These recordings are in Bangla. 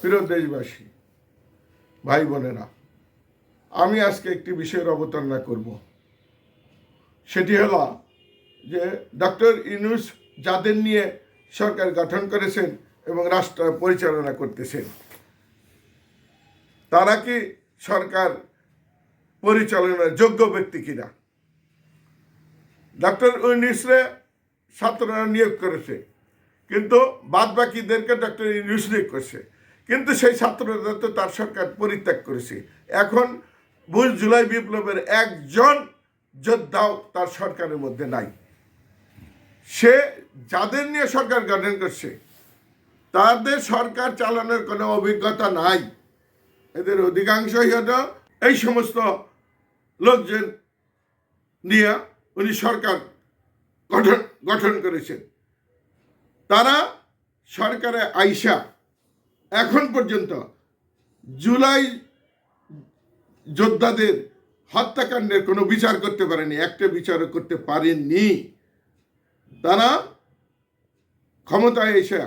প্রিয় দেশবাসী, ভাই বোনেরা, আমি আজকে একটি বিষয়ের অবতারণা করব। সেটি হল যে ডক্টর ইউনুস যাদের নিয়ে সরকার গঠন করেছেন এবং রাষ্ট্র পরিচালনা করতেছেন, তারা কি সরকার পরিচালনার যোগ্য ব্যক্তি কিনা? ডক্টর ইউনুসরে ছাত্ররা নিয়োগ করেছে, কিন্তু বাদ বাকিদেরকে ডক্টর ইউনুস নিয়োগ করছে। কিন্তু সেই ছাত্ররা তো তার সরকার পরিত্যাগ করেছে। এখন বুঝ জুলাই বিপ্লবের একজন যোদ্ধাও তার সরকারের মধ্যে নাই। সে যাদের নিয়ে সরকার গঠন করছে, তাদের সরকার চালানোর কোনো অভিজ্ঞতা নাই। এদের অধিকাংশই হলো এই সমস্ত লোকজন নিয়ে উনি সরকার গঠন গঠন করেছেন। তারা সরকারে আইসা এখন পর্যন্ত জুলাই যোদ্ধাদের হত্যাকাণ্ডের কোনো বিচার করতে পারেনি, একটা বিচারও করতে পারেননি। তারা ক্ষমতায় এসে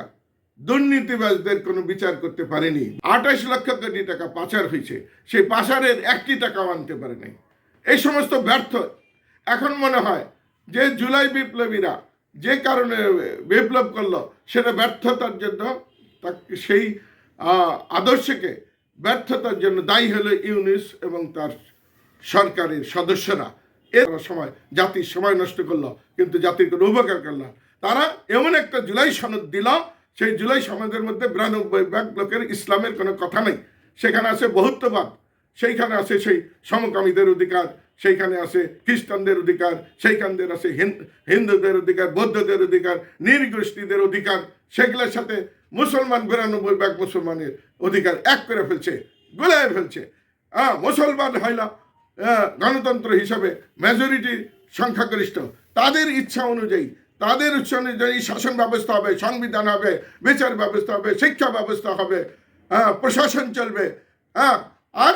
দুর্নীতিবাজদের কোনো বিচার করতে পারেনি। আঠাশ লক্ষ কোটি টাকা পাচার হয়েছে, সেই পাচারের একটি টাকাও আনতে পারে নাই। এই সমস্ত ব্যর্থ। এখন মনে হয় যে জুলাই বিপ্লবীরা যে কারণে বিপ্লব করল, সেটা ব্যর্থতার জন্য সেই আদর্শকে ব্যর্থতার জন্য দায়ী হলো ইউনিস এবং তার সরকারের সদস্যরা। এর সময় জাতির সময় নষ্ট করল, কিন্তু জাতির কোনো উপকার করল তারা এমন একটা জুলাই সনদ দিল, সেই জুলাই সমাজের মধ্যে বিরানব্বই ভাগ লোকের ইসলামের কোনো কথা নেই। সেখানে আছে বহুত্ববাদ, সেইখানে আছে সেই সমকামীদের অধিকার সেইখানে আছে খ্রিস্টানদের অধিকার সেইখানদের আছে হিন্দুদের অধিকার বৌদ্ধদের অধিকার নির্গোষ্ঠীদের অধিকার সেগুলোর সাথে মুসলমান বিরানব্বই ভাগ মুসলমানের অধিকার এক করে ফেলছে গুলায় ফেলছে। হ্যাঁ মুসলমান আহ, গণতন্ত্র হিসাবে মেজরিটি সংখ্যাগরিষ্ঠ। তাদের ইচ্ছা অনুযায়ী তাদের ইচ্ছা অনুযায়ী শাসন ব্যবস্থা হবে সংবিধান হবে বিচার ব্যবস্থা হবে শিক্ষা ব্যবস্থা হবে হ্যাঁ প্রশাসন চলবে হ্যাঁ আর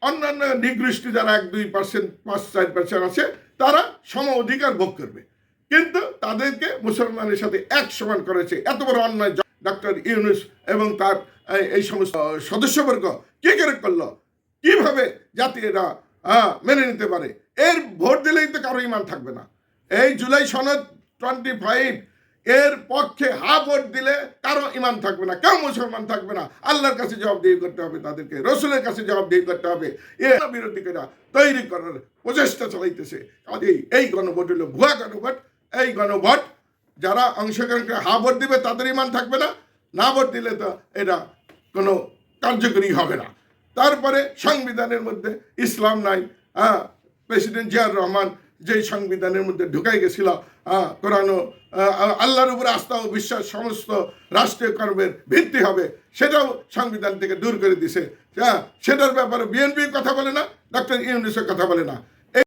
অন্যান্য নিগৃষ্টি যারা এক, দুই পার্সেন্ট পাঁচ, চার পার্সেন্ট আছে, তারা সম অধিকার ভোগ করবে। কিন্তু তাদেরকে মুসলমানের সাথে এক সমান করেছে। এত বড় অন্যায় ডক্টর ইউনুস এবং তার, এই- সমস্ত সদস্যবর্গ কে করে করল? কীভাবে জাতি এরা মেনে নিতে পারে? এর ভোট দিলেই তো কারও ইমান থাকবে না। এই জুলাই সনদ টোয়েন্টি ফাইভ এর পক্ষে হা ভোট দিলে কারও ইমান থাকবে না, কেউ মুসলমান থাকবে না। আল্লাহর কাছে জবাবদিহি করতে হবে তাদেরকে, রসুলের কাছে জবাবদিহি করতে হবে। এ বিরোধীরা তৈরি করার প্রচেষ্টা চালাইতেছে। কাজেই এই গণভোট হলো ভুয়া গণভোট। এই গণভোট, যারা অংশগ্রহণ করে হা ভোট দিবে, তাদের ইমান থাকবে না। না ভোট দিলে তো এটা কোনো কার্যকরী হবে না। তারপরে সংবিধানের মধ্যে ইসলাম নাই। হ্যাঁ প্রেসিডেন্ট জিয়ার রহমান যেই সংবিধানের মধ্যে ঢুকাই গেছিল কোরআন আল্লাহর উপরে আস্থা ও বিশ্বাস সমস্ত রাষ্ট্রীয় কর্মের ভিত্তি হবে, সেটাও সংবিধান থেকে দূর করে দিছে। সেটার ব্যাপারে বিএনপি কথা বলে না, ডক্টর ইউনিসের কথা বলে না।